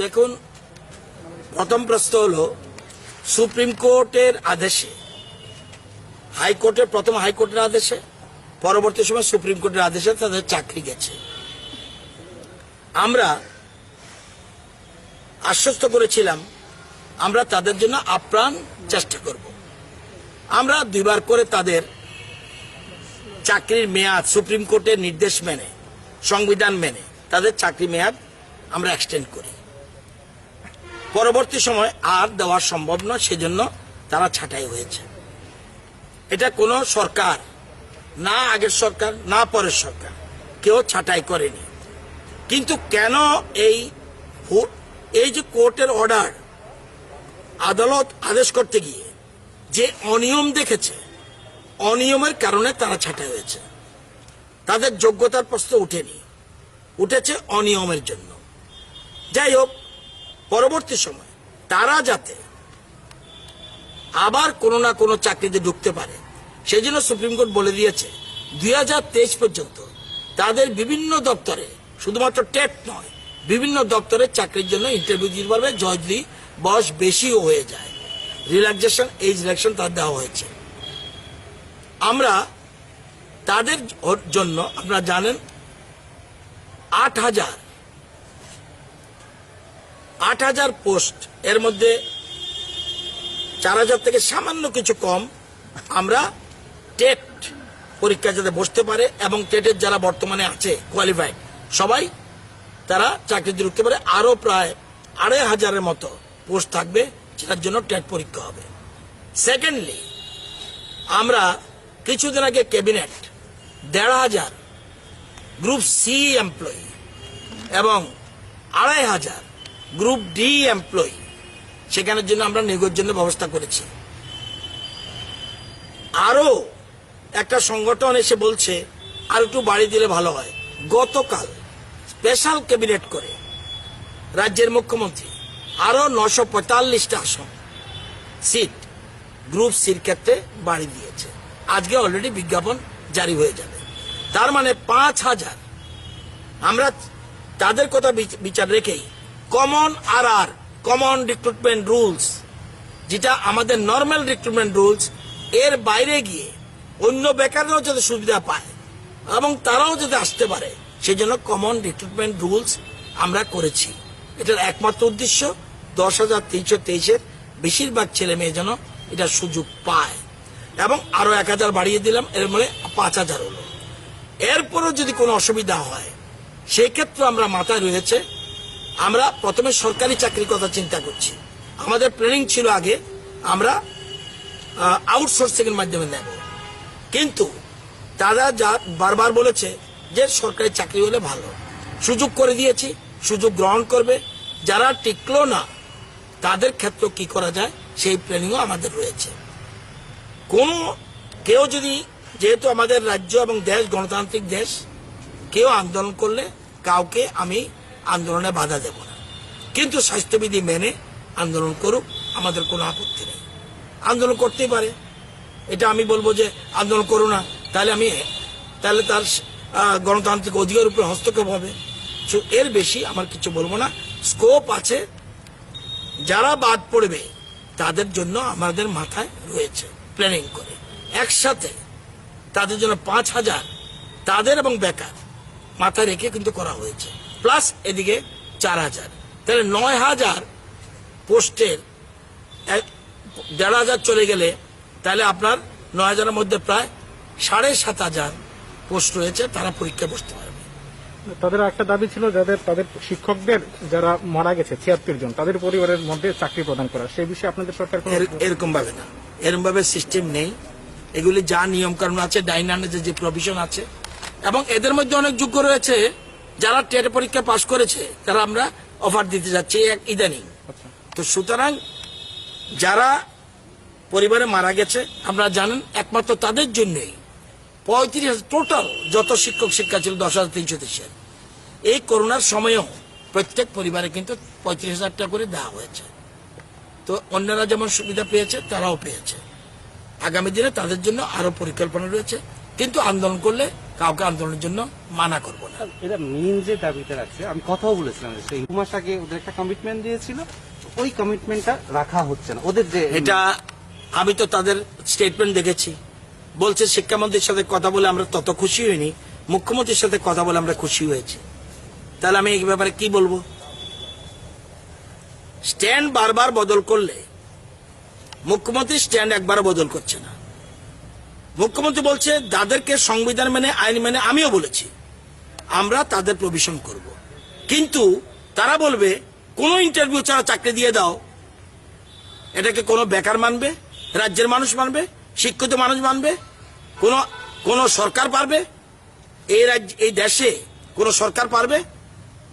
দেখুন, প্রথম প্রশ্ন হল, সুপ্রিম কোর্টের আদেশে, হাইকোর্টের প্রথম হাইকোর্টের আদেশে, পরবর্তী সময় সুপ্রিম কোর্টের আদেশে তাদের চাকরি গেছে। আমরা আশ্বস্ত করেছিলাম, আমরা তাদের জন্য আপ্রাণ চেষ্টা করব। আমরা দুইবার করে তাদের চাকরির মেয়াদ, সুপ্রিম কোর্টের নির্দেশ মেনে, সংবিধান মেনে, তাদের চাকরি মেয়াদ আমরা এক্সটেন্ড করি। পরবর্তী সময় আর দেওয়া সম্ভব নয়, সেজন্য তারা ছাঁটাই হয়েছে। এটা কোনো সরকার, না আগের সরকার, না পরের সরকার, কেউ ছাঁটাই করেনি। কিন্তু কেন এই এই যে কোর্টের অর্ডার, আদালত আদেশ করতে গিয়ে যে অনিয়ম দেখেছে, অনিয়মের কারণে তারা ছাঁটাই হয়েছে। তাদের যোগ্যতার প্রশ্ন উঠেনি, উঠেছে অনিয়মের জন্য। যাই হোক পরবর্তী সময় তারা যাতে আবার কোনো না কোনো চাকরিতে ঢুকতে পারে সেই জন্য সুপ্রিম কোর্ট বলে দিয়েছে, দুই হাজার তেইশ পর্যন্ত তাদের বিভিন্ন দপ্তরে, শুধুমাত্র টেট নয়, বিভিন্ন দপ্তরে চাকরির জন্য ইন্টারভিউ দিতে পারবে, যদি বয়স বেশিও হয়ে যায়। রিল্যাক্সেশন এজ রিল্যাক্সেশন তার দেওয়া হয়েছে। আমরা তাদের জন্য, আপনারা জানেন, আট হাজার আট হাজার পোস্ট। এর মধ্যে চার হাজার থেকে সামান্য কিছু কম আমরা টেট পরীক্ষা যাতে বসতে পারে এবং টেটের যারা বর্তমানে আছে কোয়ালিফাইড সবাই তারা চাকরিতে ঢুকতে পারে। আরও প্রায় আড়াই হাজারের মতো পোস্ট থাকবে সেটার জন্য টেট পরীক্ষা হবে। সেকেন্ডলি আমরা কিছুদিন আগে ক্যাবিনেট, দেড় হাজার গ্রুপ সি এমপ্লয়ি এবং আড়াই হাজার গ্রুপ ডি এমপ্লয়ি। সেখানের জন্য আমরা নিয়োগের জন্য ব্যবস্থা করেছি। আরও একটা সংগঠন এসে বলছে, আর একটু বাড়ি দিলে ভালো হয়। গতকাল স্পেশাল ক্যাবিনেট করে রাজ্যের মুখ্যমন্ত্রী আরও নশো পঁয়তাল্লিশটা আসন, সিট গ্রুপ সির ক্ষেত্রে বাড়ি দিয়েছে। আজকে অলরেডি বিজ্ঞাপন জারি হয়ে যাবে। তার মানে পাঁচ হাজার। আমরা তাদের কথা বিচ- বিচার রেখেই কমন আর আর কমন রিক্রুটমেন্ট রুলস যেটা আমাদের নর্মাল রিক্রুটমেন্ট রুলস এর বাইরে গিয়ে অন্য বেকাররাও যাতে সুবিধা পায় এবং তারাও যাতে আসতে পারে সেই জন্য কমন রিক্রুটমেন্ট রুলস আমরা করেছি। এটার একমাত্র উদ্দেশ্য, দশ হাজার তিনশো তেইশের বেশিরভাগ ছেলে মেয়ে যেন এটা সুযোগ পায়। এবং আরও এক হাজার বাড়িয়ে দিলাম, এর মানে পাঁচ হাজার হলো। এরপরও যদি কোনো অসুবিধা হয়, সেই ক্ষেত্রে আমরা মাথায় রয়েছে আমরা প্রথমে সরকারি চাকরির কথা চিন্তা করছি। আমাদের প্ল্যানিং ছিল আগে আমরা আউটসোর্সিং এর মাধ্যমে নেব। কিন্তু তারা যা বারবার বলেছে যে সরকারি চাকরি হলে ভালো। সুযোগ করে দিয়েছি, সুযোগ গ্রহণ করবে। যারা টিকলো না, তাদের ক্ষেত্রে কি করা যায়, সেই প্ল্যানিংও আমাদের রয়েছে। কোন, কেউ যদি, যেহেতু আমাদের রাজ্য এবং দেশ গণতান্ত্রিক দেশ, কেউ আন্দোলন করলে কাউকে আমি আন্দোলনে বাধা দেব না। কিন্তু স্বাস্থ্যবিধি মেনে আন্দোলন করুক, আমাদের কোনো আপত্তি নেই। আন্দোলন করতেই পারে। এটা আমি বলব যে আন্দোলন করো না, তাহলে আমি, তাহলে তার গণতান্ত্রিক অধিকার উপরে হস্তক্ষেপ হবে। এর বেশি আমার কিছু বলব না। স্কোপ আছে। যারা বাদ পড়বে, তাদের জন্য আমাদের মাথায় রয়েছে প্ল্যানিং করে। একসাথে তাদের জন্য পাঁচ হাজার, তাদের এবং বেকার, মাথায় রেখে কিন্তু করা হয়েছে। প্লাস এদিকে চার হাজার। তাহলে নয় হাজার পোস্টের দেড় হাজার চলে গেলে তাহলে আপনার নয় হাজারের মধ্যে প্রায় সাড়ে সাত হাজার পোস্ট রয়েছে তারা পরীক্ষা বসতে পারবে। তাদের একটা দাবি ছিল যাদের তাদের শিক্ষকদের যারা মারা গেছে ছিয়াত্তর জন তাদের পরিবারের মধ্যে চাকরি প্রদান করা সেই বিষয়ে আপনাদের সরকার এরকম ভাবে না। এরকম ভাবে সিস্টেম নেই। এগুলি যা নিয়ম কানুন আছে ডাইনানের যে প্রভিশন আছে এবং এদের মধ্যে অনেক যোগ্য রয়েছে। যারা টেট পরীক্ষা পাশ করেছে তারা আমরা অফার দিতে যাচ্ছি এক ইদানিং। আচ্ছা। তো সুতরাং যারা পরিবারে মারা গেছে আমরা জানেন একমাত্র তাদের জন্যই পঁয়ত্রিশ হাজার টোটাল যত শিক্ষক শিক্ষা ছিল দশ হাজার তিনশো দেশের এই করোনার সময়েও প্রত্যেক পরিবারে কিন্তু পঁয়ত্রিশ হাজার টাকা করে দেওয়া হয়েছে। তো অন্যরা যেমন সুবিধা পেয়েছে তারাও পেয়েছে। আগামী দিনে তাদের জন্য আরও পরিকল্পনা রয়েছে। কিন্তু আন্দোলন করলে কাউকে আন্দোলনের জন্য মানা করব না। এরা মেন যে দাবিটা রাখছে আমি কথাও বলেছিলাম সেই দু মাস আগে ওদের একটা কমিটমেন্ট দিয়েছিল ওই কমিটমেন্টটা রাখা হচ্ছে না। ওদের যে এটা আমি তো তাদের স্টেটমেন্ট দেখেছি। বলছে শিক্ষামন্ত্রীর সাথে কথা বলে আমরা তত খুশি হইনি মুখ্যমন্ত্রীর সাথে কথা বলে আমরা খুশি হয়েছি। তাহলে আমি এই ব্যাপারে কি বলব? স্ট্যান্ড বারবার বদল করলে মুখ্যমন্ত্রী স্ট্যান্ড একবার বদল করছে না। মুখ্যমন্ত্রী বলছে, যাদেরকে সংবিধান মেনে, আইন মেনে আমিও বলেছি। আমরা তাদের প্রভিশন করব। কিন্তু তারা বলবে, কোন ইন্টারভিউ ছাড়া চাকরি দিয়ে দাও। এটাকে কোনো বেকার মানবে? রাজ্যের মানুষ মানবে? শিক্ষিত মানুষ মানবে? কোন কোন সরকার পারবে? এই রাজ্য, এই দেশে কোন সরকার পারবে?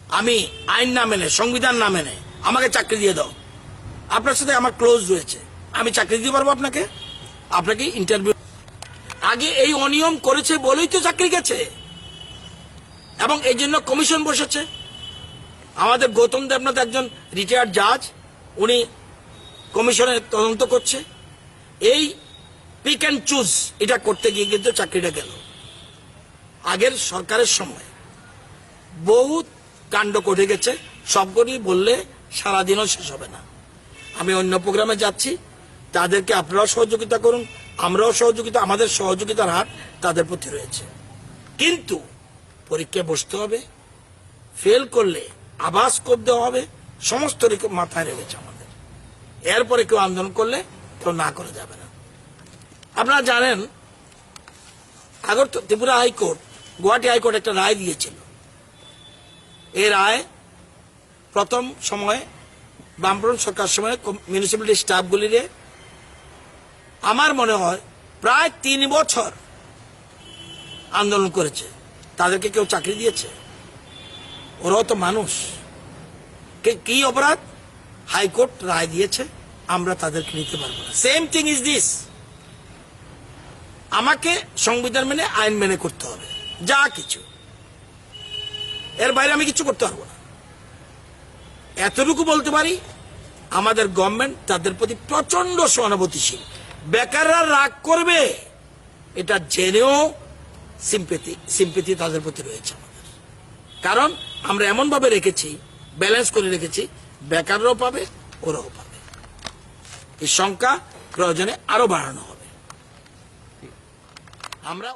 আমি আইন না মেনে, সংবিধান না মেনে আমাকে চাকরি দিয়ে দাও। আপনার সাথে আমার ক্লোজ রয়েছে। আমি চাকরি দিতে পারব আপনাকে? আপনাকে ইন্টারভিউ আগে এই অনিয়ম করেছে বলেই তো চাকরি গেছে। এবং এই জন্য কমিশন বসেছে। আমাদের গৌতম দেবনাথ একজন রিটায়ার্ড জাজ উনি কমিশনের তদন্ত করছে। এই পিক অ্যান্ড চুজ এটা করতে গিয়ে কিন্তু চাকরিটা গেল। আগের সরকারের সময় বহুত কাণ্ড ঘটে গেছে সবগুলি বললে সারাদিনও শেষ হবে না। আমি অন্য প্রোগ্রামে যাচ্ছি, তাদেরকে আপনারাও সহযোগিতা করুন আমরাও সহযোগিতা, আমাদের সহযোগিতার হাত তাদের প্রতি রয়েছে। কিন্তু পরীক্ষায় বসতে হবে ফেল করলে আবার স্কোপ দেওয়া হবে, সমস্ত মাথায় রয়েছে আমাদের এরপরে কেউ আন্দোলন করলে কেউ না করে যাবে না। আপনারা জানেন আগর ত্রিপুরা হাইকোর্ট, গুয়াহাটি হাইকোর্ট একটা রায় দিয়েছিল। এই রায় প্রথম সময়ে বামফ্রন্ট সরকার সময় মিউনিসিপ্যালিটি স্টাফগুলিরে আমার মনে হয় প্রায় তিন বছর আন্দোলন করেছে। তাদেরকে কেউ চাকরি দিয়েছে। ওরাও তো মানুষ। কে- কি অপরাধ? হাইকোর্ট রায় দিয়েছে, আমরা তাদেরকে নিতে পারব না। সেম থিং ইজ দিস আমাকে সংবিধান মেনে, আইন মেনে করতে হবে। যা কিছু। এর বাইরে আমি কিছু করতে পারব না। এতটুকু বলতে পারি, আমাদের গভর্নমেন্ট তাদের প্রতি প্রচণ্ড সহানুভূতিশীল। বেকাররা রাগ করবে, এটা জেনেও সিম্পেথি সিম্পেথি তাদের প্রতি রয়েছে আমাদের। কারণ আমরা এমন ভাবে রেখেছি ব্যালেন্স করে রেখেছি, বেকাররাও পাবে, ওরাও পাবে। এই সংখ্যা প্রয়োজনে আরও বাড়ানো হবে। আমরা